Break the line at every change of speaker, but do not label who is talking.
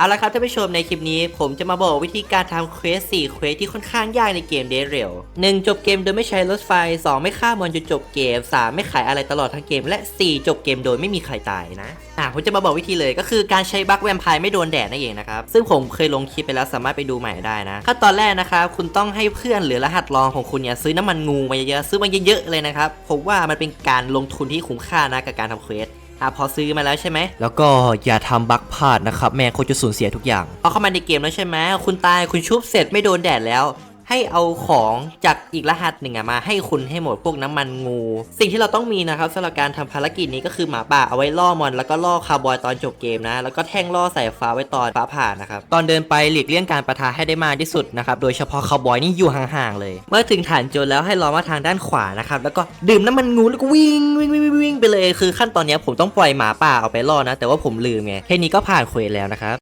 เอาละครับท่านผู้ชมในคลิปนี้ ผมจะมาบอกวิธีการทำเควส4เควสที่ค่อนข้างยากในเกม Dead Rail 1. จบเกมโดยไม่ใช้รถไฟ 2. ไม่ฆ่ามอนจนจบเกม 3. ไม่ขายอะไรตลอดทั้งเกม และ 4. จบเกมโดยไม่มีใครตายนะอะผมจะมาบอกวิธีเลยก็คือการใช้บัคแวมไพร์ไม่โดนแดดนั่นเองนะครับซึ่งผมเคยลงคลิปไปแล้วสามารถไปดูใหม่ได้นะขั้นตอนแรกนะครับคุณต้องให้เพื่อนหรือรหัสรองของคุณเนี่ยซื้อน้ำมันงูมาเยอะๆซื้อมาเยอะๆเลยนะครับผมว่ามันเป็นการลงทุนที่คุ้มค่านะกับการทำเควส อะพอซื้อมาแล้วใช่ไหม
แล้วก็อย่าทำบั๊กพลาดนะครับ แม่งโคตรจะสูญเสียทุกอย่าง
พอเข้ามาในเกมแล้วใช่ไหมคุณตายคุณชุบเสร็จไม่โดนแดดแล้ว ให้เอาของจากอีกรหัสหนึ่งอะมาให้คุณให้หมดพวกน้ำมันงู สิ่งที่เราต้องมีนะครับสำหรับการทำภารกิจนี้ก็คือหมาป่าเอาไว้ล่อมอนแล้วก็ล่อคาร์บอยตอนจบเกมนะ แล้วก็แท่งล่อสายฟ้าไว้ตอนฟ้าผ่านะครับ
ตอนเดินไปหลีกเลี่ยงการประทะให้ได้มากที่สุดนะครับโดยเฉพาะคาวบอยนี่อยู่ห่างๆเลย
เมื่อถึงฐานโจรแล้วให้ล้อมาทางด้านขวานะครับแล้วก็ดื่มน้ำมันงูแล้วก็วิ่งวิ่งวิ่งวิ่งวิ่งไปเลยคือขั้นตอนนี้ผมต้องปล่อยหมาป่าออกไปล่อนะ แต่ว่าผมลืมไงแค่นี้ก็ผ่านเควสแล้วนะครับ